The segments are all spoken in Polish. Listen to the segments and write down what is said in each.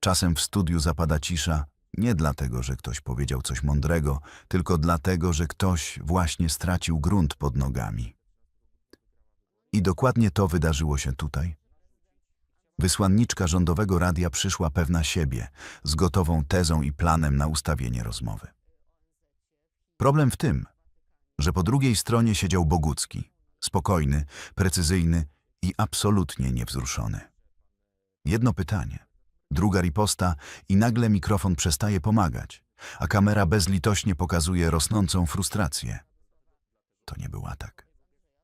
Czasem w studiu zapada cisza, nie dlatego, że ktoś powiedział coś mądrego, tylko dlatego, że ktoś właśnie stracił grunt pod nogami. I dokładnie to wydarzyło się tutaj. Wysłanniczka rządowego radia przyszła pewna siebie, z gotową tezą i planem na ustawienie rozmowy. Problem w tym, że po drugiej stronie siedział Bogucki, spokojny, precyzyjny i absolutnie niewzruszony. Jedno pytanie, druga riposta i nagle mikrofon przestaje pomagać, a kamera bezlitośnie pokazuje rosnącą frustrację. To nie był atak.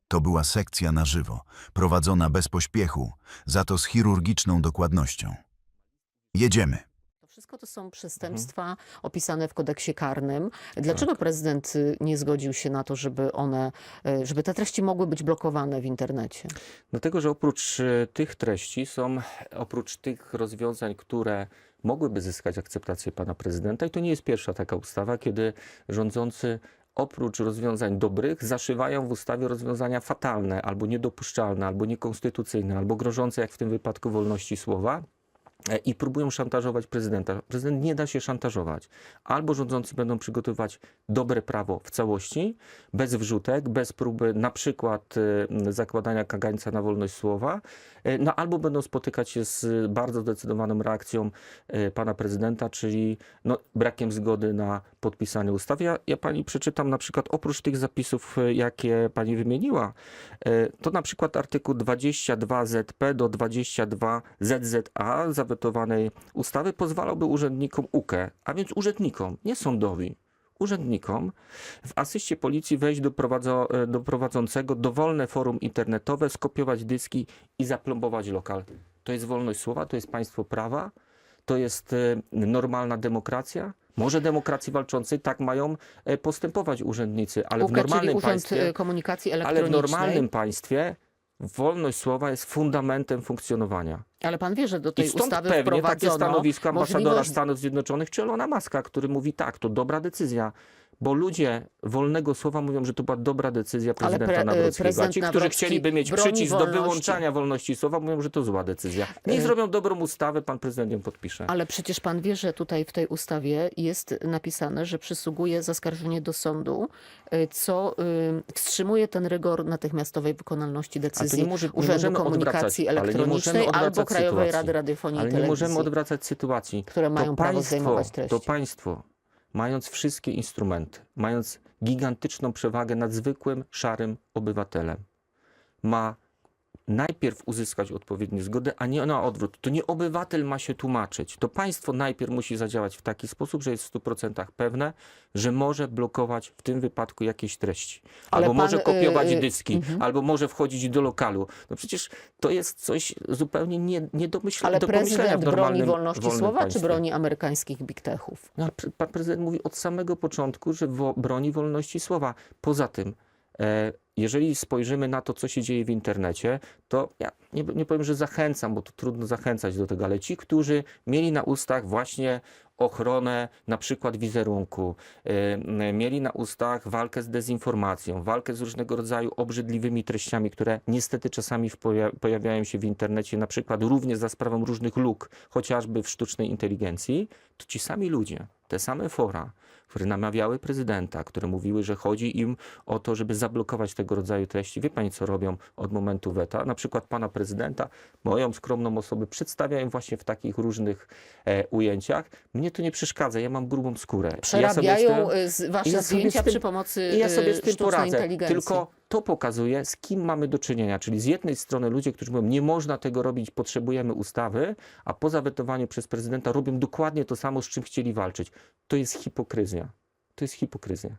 To była sekcja na żywo, prowadzona bez pośpiechu, za to z chirurgiczną dokładnością. Jedziemy. Wszystko to są przestępstwa opisane w kodeksie karnym. Dlaczego prezydent y, nie zgodził się na to, żeby one, y, żeby te treści mogły być blokowane w internecie? Dlatego, że oprócz e, tych treści są, oprócz tych rozwiązań, które mogłyby zyskać akceptację pana prezydenta, i to nie jest pierwsza taka ustawa, kiedy rządzący oprócz rozwiązań dobrych zaszywają w ustawie rozwiązania fatalne, albo niedopuszczalne, albo niekonstytucyjne, albo grożące, jak w tym wypadku, wolności słowa. E, I próbują szantażować prezydenta. Prezydent nie da się szantażować. Albo rządzący będą przygotowywać dobre prawo w całości, bez wrzutek, bez próby na przykład e, zakładania kagańca na wolność słowa, e, no albo będą spotykać się z bardzo zdecydowaną reakcją pana prezydenta, czyli no, brakiem zgody na podpisanie ustawy. Ja, ja pani przeczytam na przykład oprócz tych zapisów, jakie pani wymieniła, to na przykład artykuł 22 ZP do 22 ZZA zawetowanej ustawy pozwalałby urzędnikom UKE, a więc urzędnikom, nie sądowi, urzędnikom w asyście policji wejść do, prowadzo, e, do prowadzącego dowolne forum internetowe, skopiować dyski i zaplombować lokal. To jest wolność słowa, to jest państwo prawa, to jest e, normalna demokracja. Może demokracji walczącej tak mają e, postępować urzędnicy, ale w UKE, czyli normalnym Urząd państwie Komunikacji ale w Elektronicznej. normalnym państwie wolność słowa jest fundamentem funkcjonowania. Ale pan wie, że do I tej stąd ustawy pewnie takie stanowisko ambasadora możliwość Stanów Zjednoczonych czy Elona Muska, który mówi tak, to dobra decyzja. Bo ludzie wolnego słowa mówią, że to była dobra decyzja prezydenta pre- e, Nawrockiego. A prezydent ci, którzy chcieliby mieć przycisk do wolności. wyłączania wolności słowa, mówią, że to zła decyzja. Niech E, zrobią dobrą ustawę, pan prezydent ją podpisze. Ale przecież pan wie, że tutaj w tej ustawie jest napisane, że przysługuje zaskarżenie do sądu, y, co wstrzymuje ten rygor natychmiastowej wykonalności decyzji nie może- nie Urzędu Komunikacji ale Elektronicznej albo Krajowej sytuacji. Rady Radiofonii i Ale nie Telewizji. możemy odwracać sytuacji. które mają to prawo państwo, zdejmować treści. To państwo, mając wszystkie instrumenty, mając gigantyczną przewagę nad zwykłym, szarym obywatelem, ma najpierw uzyskać odpowiednią zgodę, a nie na odwrót. To nie obywatel ma się tłumaczyć. To państwo najpierw musi zadziałać w taki sposób, że jest w 100% pewne, że może blokować w tym wypadku jakieś treści. Ale albo pan, może kopiować y, y, dyski, mhm. albo może wchodzić do lokalu. No przecież to jest coś zupełnie nie, nie do, myśl- Ale do prezydent broni wolności słowa, państwie. czy broni amerykańskich big techów? No, pan prezydent mówi od samego początku, że broni wolności słowa. Poza tym, e, jeżeli spojrzymy na to, co się dzieje w internecie, to ja nie, nie powiem, że zachęcam, bo to trudno zachęcać do tego, ale ci, którzy mieli na ustach właśnie ochronę na przykład wizerunku, m, mieli na ustach walkę z dezinformacją, walkę z różnego rodzaju obrzydliwymi treściami, które niestety czasami poja- pojawiają się w internecie, na przykład również za sprawą różnych luk, chociażby w sztucznej inteligencji, to ci sami ludzie, te same fora, które namawiały prezydenta, które mówiły, że chodzi im o to, żeby zablokować tego rodzaju treści. Wie pani, co robią od momentu weta? Na przykład pana prezydenta, moją skromną osobę, przedstawiają właśnie w takich różnych e, ujęciach. Mnie to nie przeszkadza, ja mam grubą skórę. I ja sobie z Przerabiają tym- y, z wasze ja zdjęcia z tym- przy pomocy ja sobie z y, tym sztucznej poradzę. inteligencji. Tylko to pokazuje, z kim mamy do czynienia. Czyli z jednej strony ludzie, którzy mówią, nie można tego robić, potrzebujemy ustawy, a po zawetowaniu przez prezydenta robią dokładnie to samo, z czym chcieli walczyć. To jest hipokryzja. To jest hipokryzja.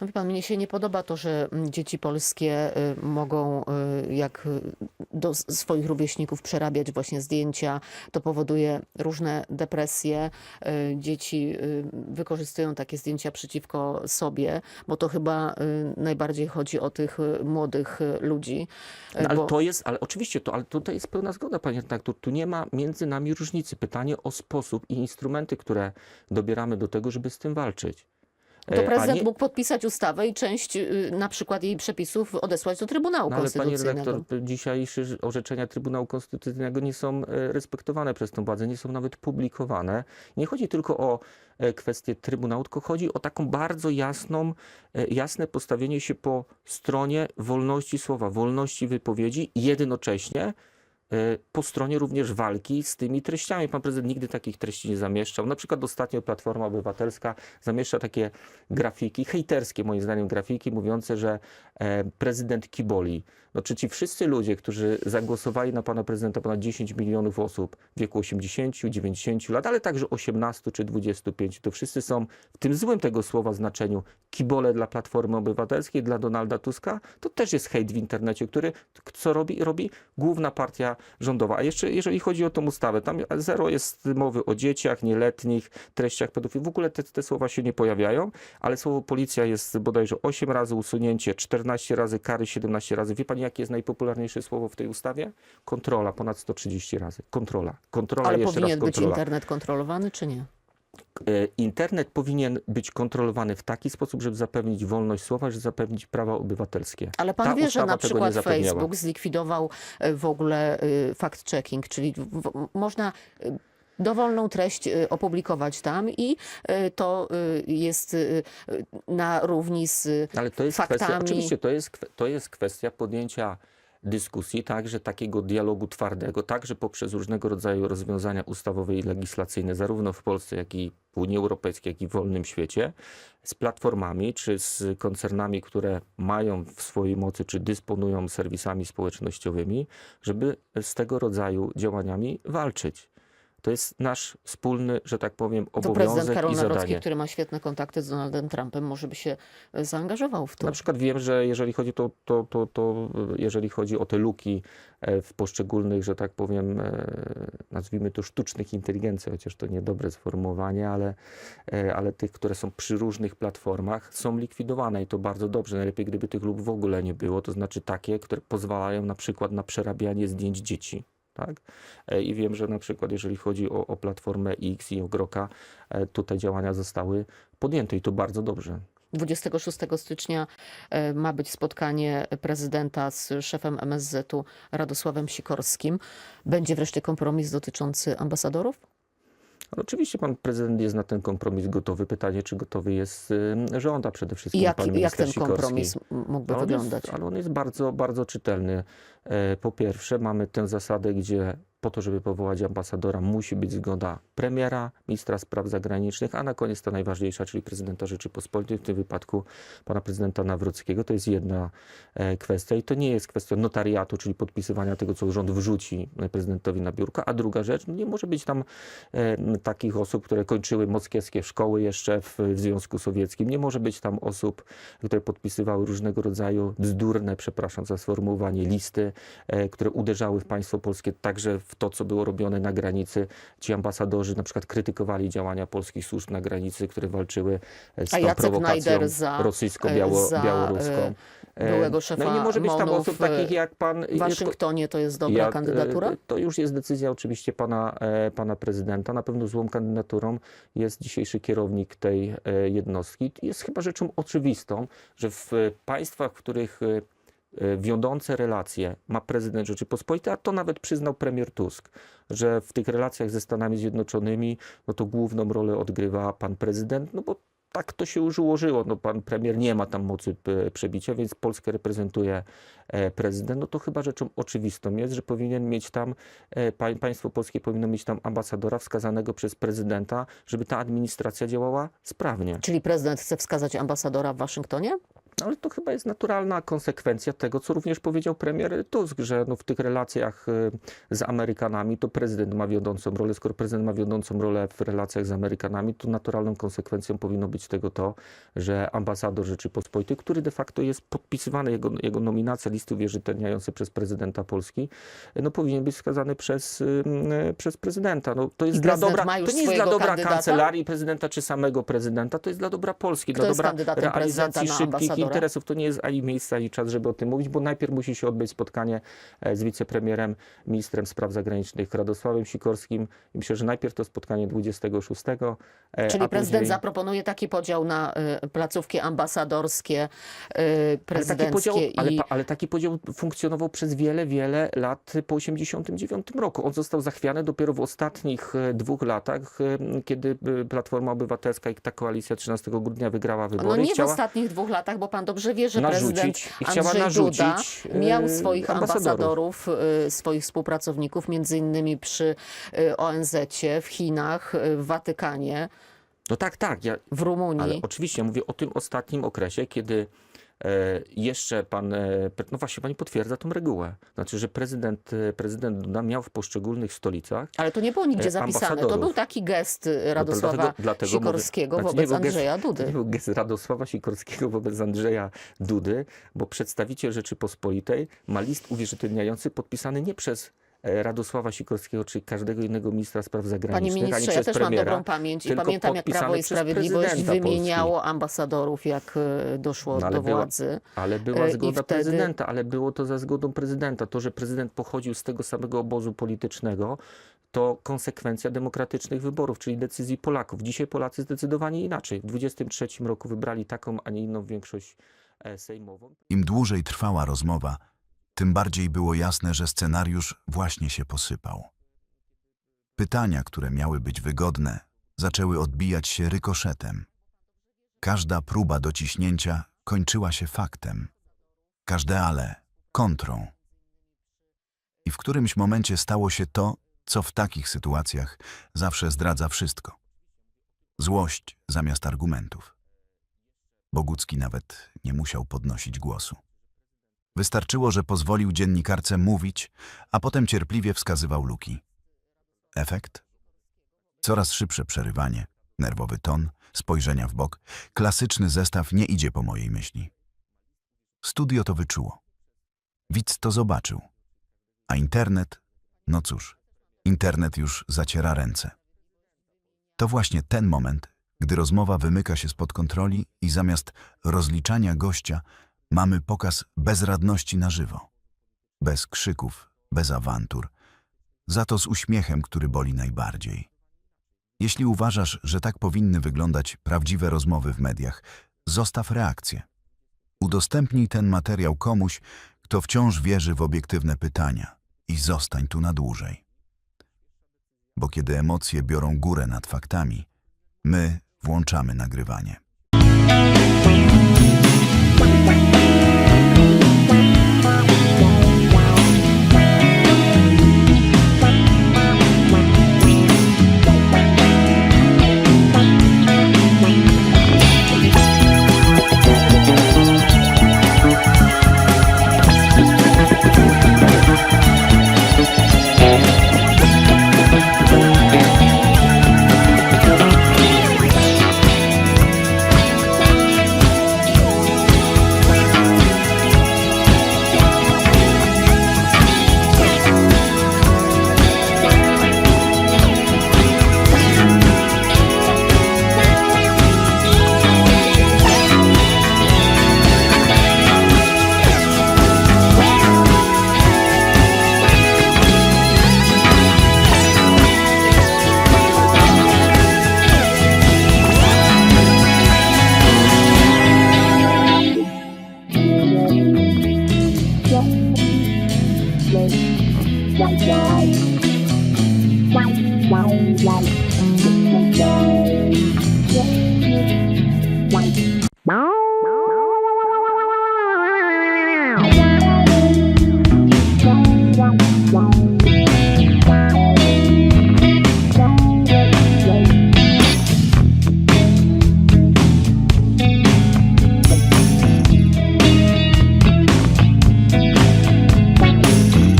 No wie pan, mnie się nie podoba to, że mm, dzieci polskie y, mogą y, jak y, do swoich rówieśników przerabiać właśnie zdjęcia. To powoduje różne depresje. Dzieci wykorzystują takie zdjęcia przeciwko sobie, bo to chyba najbardziej chodzi o tych młodych ludzi. No, ale bo- to jest, ale oczywiście to, ale tutaj jest pełna zgoda, panie redaktor. Tu nie ma między nami różnicy. Pytanie o sposób i instrumenty, które dobieramy do tego, żeby z tym walczyć. To E, prezydent mógł podpisać ustawę i część y, na przykład jej przepisów odesłać do Trybunału No ale pani Konstytucyjnego. redaktor, dzisiejsze orzeczenia Trybunału Konstytucyjnego nie są e, respektowane przez tą władzę, nie są nawet publikowane. Nie chodzi tylko o e, kwestię Trybunału, tylko chodzi o taką bardzo jasną, jasne postawienie się po stronie wolności słowa, wolności wypowiedzi jednocześnie po stronie również walki z tymi treściami. Pan prezydent nigdy takich treści nie zamieszczał. Na przykład ostatnio Platforma Obywatelska zamieszcza takie grafiki, hejterskie moim zdaniem grafiki, mówiące, że e, prezydent kiboli. No czy ci wszyscy ludzie, którzy zagłosowali na pana prezydenta, ponad 10 milionów osób w wieku 80, 90 lat, ale także 18 czy 25, to wszyscy są w tym złym tego słowa znaczeniu kibole dla Platformy Obywatelskiej, dla Donalda Tuska, to też jest hejt w internecie, który co robi? Robi główna partia rządowa. A jeszcze jeżeli chodzi o tą ustawę, tam zero jest mowy o dzieciach, nieletnich, treściach pedofilii. W ogóle te, te słowa się nie pojawiają, ale słowo policja jest bodajże 8 razy usunięcie, 14 razy kary, 17 razy. Wie pani, jakie jest najpopularniejsze słowo w tej ustawie? Kontrola, ponad 130 razy. Kontrola. Kontrola, Ale jeszcze powinien raz być kontrola. internet kontrolowany, czy nie? E, Internet powinien być kontrolowany w taki sposób, żeby zapewnić wolność słowa, żeby zapewnić prawa obywatelskie. Ale pan Ta wie, że na przykład. Facebook zlikwidował e, w ogóle e, fact-checking, czyli w, można dowolną treść opublikować tam i to jest na równi z Ale to jest kwestia, faktami. oczywiście to jest, to jest kwestia podjęcia dyskusji, także takiego dialogu twardego, także poprzez różnego rodzaju rozwiązania ustawowe i legislacyjne, zarówno w Polsce, jak i w Unii Europejskiej, jak i w wolnym świecie, z platformami czy z koncernami, które mają w swojej mocy, czy dysponują serwisami społecznościowymi, żeby z tego rodzaju działaniami walczyć. To jest nasz wspólny, że tak powiem, to prezydent obowiązek Karol i zadanie. który ma świetne kontakty z Donaldem Trumpem, może by się e, zaangażował w to. Na przykład wiem, że jeżeli chodzi, to, to, to, to, jeżeli chodzi o te luki e, w poszczególnych, że tak powiem, e, nazwijmy to sztucznych inteligencji, chociaż to niedobre sformułowanie, ale, ale tych, które są przy różnych platformach, są likwidowane i to bardzo dobrze. Najlepiej, gdyby tych luk w ogóle nie było, to znaczy takie, które pozwalają na przykład na przerabianie zdjęć dzieci. Tak? E, I wiem, że na przykład jeżeli chodzi o, o platformę X i o Groka, e, tutaj działania zostały podjęte i to bardzo dobrze. 26 stycznia e, ma być spotkanie prezydenta z szefem MSZ-u Radosławem Sikorskim. Będzie wreszcie kompromis dotyczący ambasadorów? Ale Oczywiście pan prezydent jest na ten kompromis gotowy. Pytanie, czy gotowy jest y, rząd, a przede I wszystkim jak, pan jak ten Sikorski. kompromis mógłby Ale on wyglądać? Jest, ale on jest bardzo, bardzo czytelny. E, Po pierwsze, mamy tę zasadę, gdzie po to, żeby powołać ambasadora, musi być zgoda premiera, ministra spraw zagranicznych, a na koniec ta najważniejsza, czyli prezydenta Rzeczypospolitej, w tym wypadku pana prezydenta Nawrockiego. To jest jedna e, kwestia i to nie jest kwestia notariatu, czyli podpisywania tego, co rząd wrzuci prezydentowi na biurko. A druga rzecz, no nie może być tam e, takich osób, które kończyły moskiewskie szkoły jeszcze w, Związku Sowieckim. Nie może być tam osób, które podpisywały różnego rodzaju bzdurne, przepraszam za sformułowanie, listy, e, które uderzały w państwo polskie, także w to, co było robione na granicy. Ci ambasadorzy na przykład krytykowali działania polskich służb na granicy, które walczyły e, z tą prowokacją e, rosyjsko-białoruską. za, byłego szefa No i nie może być tam osób w takich jak pan... W Waszyngtonie to jest dobra Jak, kandydatura? e, To już jest decyzja oczywiście pana, e, pana prezydenta. Na pewno złą kandydaturą jest dzisiejszy kierownik tej e, jednostki. Jest chyba rzeczą oczywistą, że w e, państwach, w których e, e, wiodące relacje ma prezydent Rzeczypospolitej, a to nawet przyznał premier Tusk, że w tych relacjach ze Stanami Zjednoczonymi no to główną rolę odgrywa pan prezydent, no bo tak to się już ułożyło. No, pan premier nie ma tam mocy e, przebicia, więc Polskę reprezentuje e, prezydent. No to chyba rzeczą oczywistą jest, że powinien mieć tam, e, pań- państwo polskie powinno mieć tam ambasadora wskazanego przez prezydenta, żeby ta administracja działała sprawnie. Czyli prezydent chce wskazać ambasadora w Waszyngtonie? No, ale to chyba jest naturalna konsekwencja tego, co również powiedział premier Tusk, że no w tych relacjach y, z Amerykanami to prezydent ma wiodącą rolę. Skoro prezydent ma wiodącą rolę w relacjach z Amerykanami, to naturalną konsekwencją powinno być tego to, że ambasador Rzeczypospolitej, który de facto jest podpisywany, jego, jego nominacja listy uwierzytelniające przez prezydenta Polski, no powinien być wskazany przez, y, y, przez prezydenta. No, to jest I dla dobra, to nie jest dla dobra kandydata? kancelarii prezydenta czy samego prezydenta, to jest dla dobra Polski, Kto dla dobra realizacji szybkich ambasadora interesów. To nie jest ani miejsce, ani czas, żeby o tym mówić, bo najpierw musi się odbyć spotkanie e, z wicepremierem, ministrem spraw zagranicznych Radosławem Sikorskim. I myślę, że najpierw to spotkanie 26. e, Czyli prezydent później... zaproponuje taki podział na y, placówki ambasadorskie, y, Ale taki, prezydenckie podział, ale, i... pa- ale taki podział funkcjonował przez wiele, wiele lat po 1989 roku. On został zachwiany dopiero w ostatnich e, dwóch latach, e, kiedy e, Platforma Obywatelska i ta koalicja 13 grudnia wygrała wybory. No nie chciała w ostatnich dwóch latach, bo pan dobrze wie, że prezydent narzucić, chciała Andrzej Duda narzucić miał swoich ambasadorów. ambasadorów, y, swoich współpracowników, między innymi przy y, ONZ-cie, w Chinach, y, w Watykanie, No tak, tak. Ja, w Rumunii. ale oczywiście mówię o tym ostatnim okresie, kiedy jeszcze pan, e, no właśnie pani potwierdza tą regułę. Znaczy, że prezydent, e, prezydent Duda miał w poszczególnych stolicach Ale to nie było nigdzie e, zapisane. To był taki gest y, No Radosława dlatego- dlatego mówię- Sikorskiego znaczy nie wobec był gest- Andrzeja To nie Dudy. był gest Radosława Sikorskiego wobec Andrzeja Dudy, bo przedstawiciel Rzeczypospolitej ma list uwierzytelniający podpisany nie przez e, Radosława Sikorskiego, czy każdego innego ministra spraw Panie zagranicznych, ani ministrze, ja też mam premiera. dobrą pamięć i tylko pamiętam, jak Prawo i Sprawiedliwość wymieniało ambasadorów, jak y, doszło No, do była- władzy. Ale była E, zgoda wtedy- prezydenta, ale było to za zgodą prezydenta. To, że prezydent pochodził z tego samego obozu politycznego, to konsekwencja demokratycznych wyborów, czyli decyzji Polaków. Dzisiaj Polacy zdecydowanie inaczej. W 23 roku wybrali taką, a nie inną większość e, sejmową. Im dłużej trwała rozmowa, tym bardziej było jasne, że scenariusz właśnie się posypał. Pytania, które miały być wygodne, zaczęły odbijać się rykoszetem. Każda próba dociśnięcia kończyła się faktem. Każde ale kontrą. I w którymś momencie stało się to, co w takich sytuacjach zawsze zdradza wszystko. Złość zamiast argumentów. Bogucki nawet nie musiał podnosić głosu. Wystarczyło, że pozwolił dziennikarce mówić, a potem cierpliwie wskazywał luki. Efekt? Coraz szybsze przerywanie, nerwowy ton, spojrzenia w bok. Klasyczny zestaw nie idzie po mojej myśli. Studio to wyczuło. Widz to zobaczył. A internet? No cóż, internet już zaciera ręce. To właśnie ten moment, gdy rozmowa wymyka się spod kontroli i zamiast rozliczania gościa mamy pokaz bezradności na żywo. Bez krzyków, bez awantur, za to z uśmiechem, który boli najbardziej. Jeśli uważasz, że tak powinny wyglądać prawdziwe rozmowy w mediach, zostaw reakcję. Udostępnij ten materiał komuś, kto wciąż wierzy w obiektywne pytania i zostań tu na dłużej. Bo kiedy emocje biorą górę nad faktami, my włączamy nagrywanie. where we la la